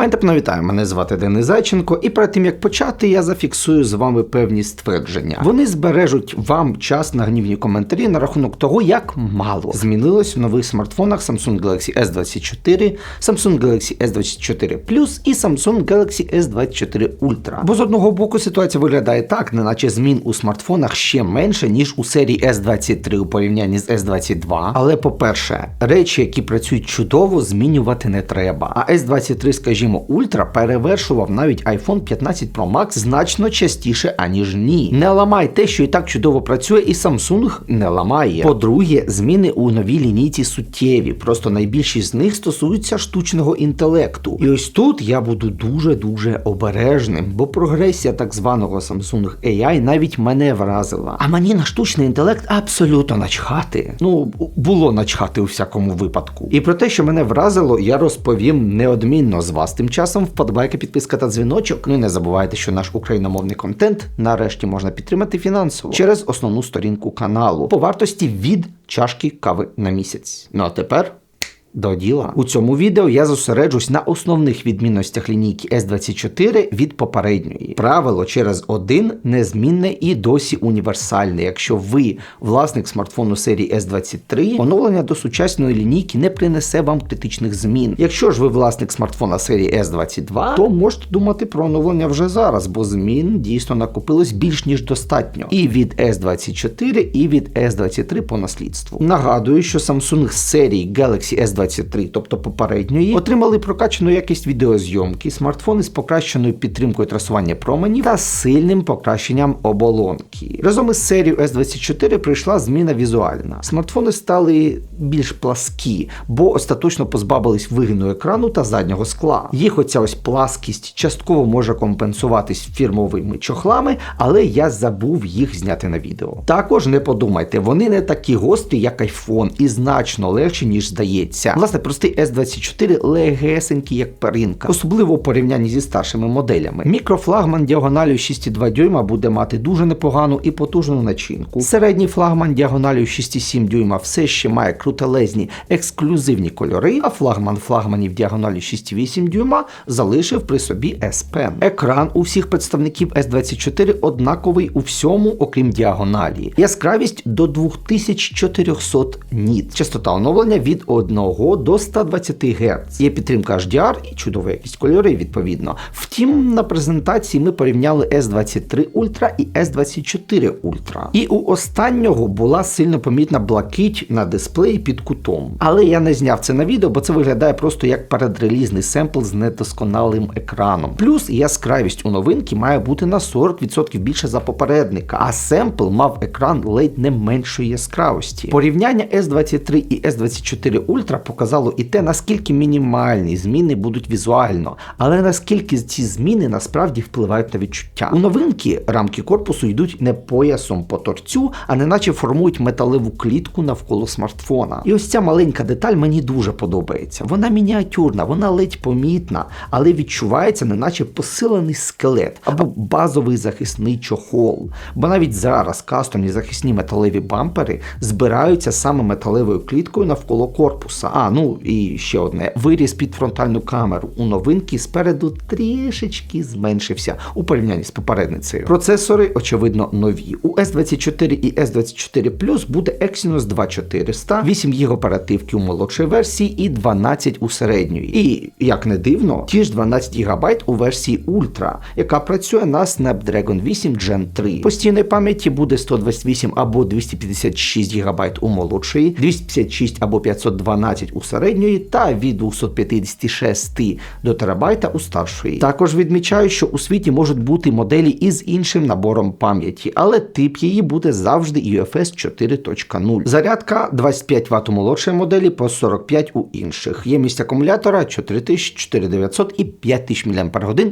Файнтеп вітаю, мене звати Денис Зайченко, і перед тим як почати, я зафіксую з вами певні ствердження. Вони збережуть вам час на гнівні коментарі на рахунок того, як мало змінилось в нових смартфонах Samsung Galaxy S24, Samsung Galaxy S24 Plus і Samsung Galaxy S24 Ultra. Бо з одного боку ситуація виглядає так, неначе змін у смартфонах ще менше, ніж у серії S23 у порівнянні з S22. Але по-перше, речі, які працюють чудово, змінювати не треба. А S23, скажімо, Ultra перевершував навіть iPhone 15 Pro Max значно частіше, аніж ні. Не ламай те, що і так чудово працює, і Samsung не ламає. По-друге, зміни у новій лінійці суттєві. Просто найбільшість з них стосуються штучного інтелекту. І ось тут я буду дуже-дуже обережним, бо прогресія так званого Samsung AI навіть мене вразила. А мені на штучний інтелект абсолютно начхати. Ну, було начхати у всякому випадку. І про те, що мене вразило, я розповім неодмінно з вас. Тим часом вподобайка, підписка та дзвіночок. Ну і не забувайте, що наш україномовний контент нарешті можна підтримати фінансово через основну сторінку каналу по вартості від чашки кави на місяць. Ну а тепер. До діла. У цьому відео я зосереджусь на основних відмінностях лінійки S24 від попередньої. Правило через один незмінне і досі універсальне. Якщо ви власник смартфону серії S23, оновлення до сучасної лінійки не принесе вам критичних змін. Якщо ж ви власник смартфона серії S22, то можете думати про оновлення вже зараз, бо змін дійсно накопилось більш ніж достатньо. І від S24, і від S23 по наслідству. Нагадую, що Samsung з серії Galaxy S23, тобто попередньої, отримали прокачану якість відеозйомки, смартфони з покращеною підтримкою трасування променів та сильним покращенням оболонки. Разом із серією S24 прийшла зміна візуальна. Смартфони стали більш пласкі, бо остаточно позбавились вигину екрану та заднього скла. Їх оця ось пласкість частково може компенсуватись фірмовими чохлами, але я забув їх зняти на відео. Також не подумайте, вони не такі гострі, як iPhone, і значно легші, ніж здається. Власне, простий S24 легесенький, як перинка, особливо у порівнянні зі старшими моделями. Мікрофлагман діагоналю 6,2 дюйма буде мати дуже непогану і потужну начинку. Середній флагман діагоналю 6,7 дюйма все ще має крутелезні ексклюзивні кольори, а флагман флагманів діагоналі 6,8 дюйма залишив при собі S Pen. Екран у всіх представників S24 однаковий у всьому, окрім діагоналі. Яскравість до 2400 ніт. Частота оновлення від 1 до 120 Гц. Є підтримка HDR і чудова якість кольори, відповідно. Втім, на презентації ми порівняли S23 Ultra і S24 Ultra. І у останнього була сильно помітна блакить на дисплеї під кутом. Але я не зняв це на відео, бо це виглядає просто як передрелізний семпл з недосконалим екраном. Плюс яскравість у новинки має бути на 40% більше за попередника, а семпл мав екран ледь не меншої яскравості. Порівняння S23 і S24 Ultra показало і те, наскільки мінімальні зміни будуть візуально, але наскільки ці зміни насправді впливають на відчуття. У новинки рамки корпусу йдуть не поясом по торцю, а неначе формують металеву клітку навколо смартфона. І ось ця маленька деталь мені дуже подобається. Вона мініатюрна, вона ледь помітна, але відчувається, неначе посилений скелет або базовий захисний чохол. Бо навіть зараз кастомні захисні металеві бампери збираються саме металевою кліткою навколо корпуса. А, ну і ще одне: виріз під фронтальну камеру у новинки спереду трішечки зменшився у порівнянні з попередницею. Процесори, очевидно, нові. У S24 і S24 Plus буде Exynos 2400, 8 ГБ оперативки у молодшої версії і 12 у середньої. І, як не дивно, ті ж 12 ГБ у версії Ultra, яка працює на Snapdragon 8 Gen 3. Постійної пам'яті буде 128 або 256 ГБ у молодшої, 256 або 512 у середньої та від 256 до терабайта у старшої. Також відмічаю, що у світі можуть бути моделі із іншим набором пам'яті, але тип її буде завжди UFS 4.0. Зарядка 25 Вт у молодшої моделі по 45 у інших. Ємність акумулятора 4000, 4900 і 5000 мАч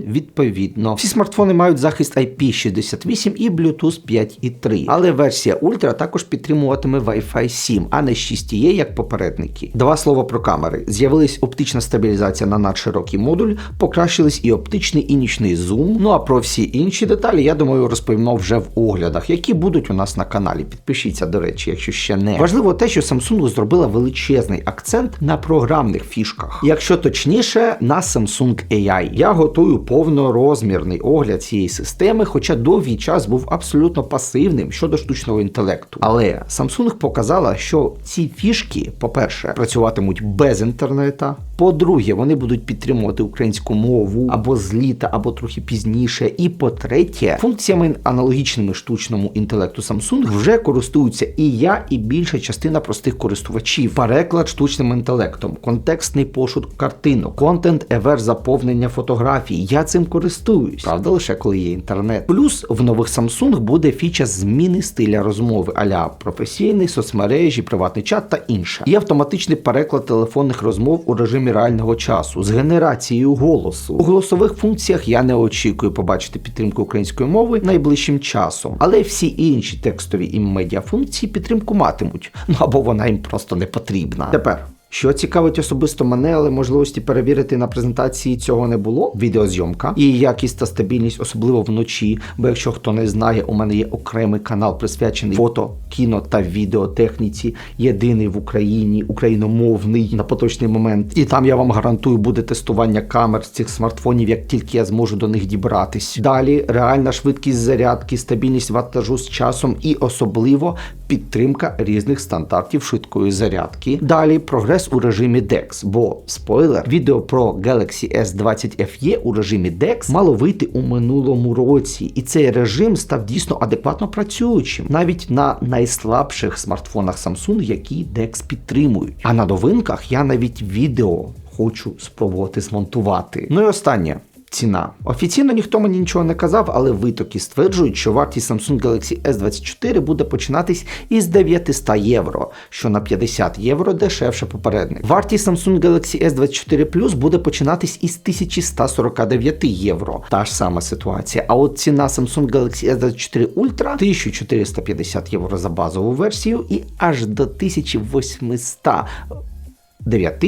відповідно. Всі смартфони мають захист IP68 і Bluetooth 5.3, але версія Ultra також підтримуватиме Wi-Fi 7, а не 6E, як попередники. Два слова про камери. З'явилась оптична стабілізація на надширокий модуль, покращились і оптичний, і нічний зум. Ну а про всі інші деталі, я думаю, розповімо вже в оглядах, які будуть у нас на каналі. Підпишіться, до речі, якщо ще не важливо те, що Samsung зробила величезний акцент на програмних фішках. Якщо точніше, на Samsung AI. Я готую повнорозмірний огляд цієї системи, хоча довгий час був абсолютно пасивним щодо штучного інтелекту. Але Samsung показала, що ці фішки, по-перше, працюватимуть без інтернета. По-друге, вони будуть підтримувати українську мову або з літа, або трохи пізніше. І по-третє, функціями аналогічними штучному інтелекту Samsung вже користуються і я, і більша частина простих користувачів. Переклад штучним інтелектом, контекстний пошук картинок, контент евер заповнення фотографій. Я цим користуюсь, правда, лише коли є інтернет. Плюс в нових Samsung буде фіча зміни стиля розмови, аля професійний, соцмережі, приватний чат та інше. І автоматичний переклад телефонних розмов у режимі реального часу з генерацією голосу. У голосових функціях я не очікую побачити підтримку української мови найближчим часом, але всі інші текстові і медіафункції підтримку матимуть. Ну або вона їм просто не потрібна. Тепер. Що цікавить особисто мене, але можливості перевірити на презентації цього не було. Відеозйомка і якість та стабільність, особливо вночі. Бо якщо хто не знає, у мене є окремий канал присвячений фото, кіно та відеотехніці, єдиний в Україні, україномовний на поточний момент. І там я вам гарантую буде тестування камер з цих смартфонів, як тільки я зможу до них дібратись. Далі реальна швидкість зарядки, стабільність ваттажу з часом і особливо підтримка різних стандартів швидкої зарядки. Далі прогрес у режимі DeX, бо спойлер, відео про Galaxy S20 FE у режимі DeX мало вийти у минулому році, і цей режим став дійсно адекватно працюючим навіть на найслабших смартфонах Samsung, які DeX підтримують. А на новинках я навіть відео хочу спробувати змонтувати. Ну і останнє. Ціна. Офіційно ніхто мені нічого не казав, але витоки стверджують, що вартість Samsung Galaxy S24 буде починатись із 900 євро, що на 50 євро дешевше попередник. Вартість Samsung Galaxy S24 Plus буде починатись із 1149 євро. Та ж сама ситуація. А от ціна Samsung Galaxy S24 Ultra 1450 євро за базову версію і аж до 1809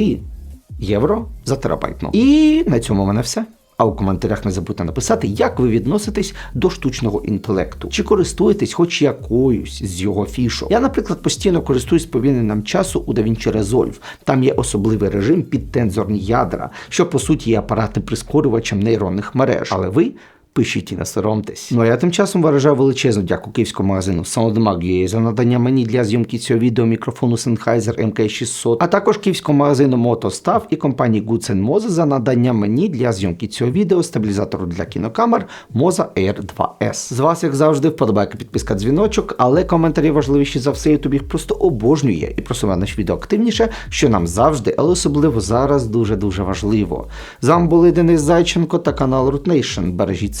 євро за терабайтну. І на цьому мене все. А у коментарях не забудьте написати, як ви відноситесь до штучного інтелекту, чи користуєтесь хоч якоюсь з його фішок. Я, наприклад, постійно користуюсь повільненням часу у DaVinci Resolve. Там є особливий режим під тензорні ядра, що по суті є апаратним прискорювачем нейронних мереж. Але ви. Пишіть і не соромтесь. Ну а я тим часом виражаю величезну дяку київському магазину SoundMag.ua за надання мені для зйомки цього відео мікрофону Sennheiser MK600, а також київському магазину MotoStav і компанії Goods Moza за надання мені для зйомки цього відео стабілізатору для кінокамер Moza Air 2S. З вас, як завжди, вподобайка, підписка, дзвіночок, але коментарі важливіші за все, ютуб їх просто обожнює і просуває наш відео активніше, що нам завжди, але особливо зараз дуже-дуже важливо. З вами були Денис Зайченко та канал Root Nation. Бережіть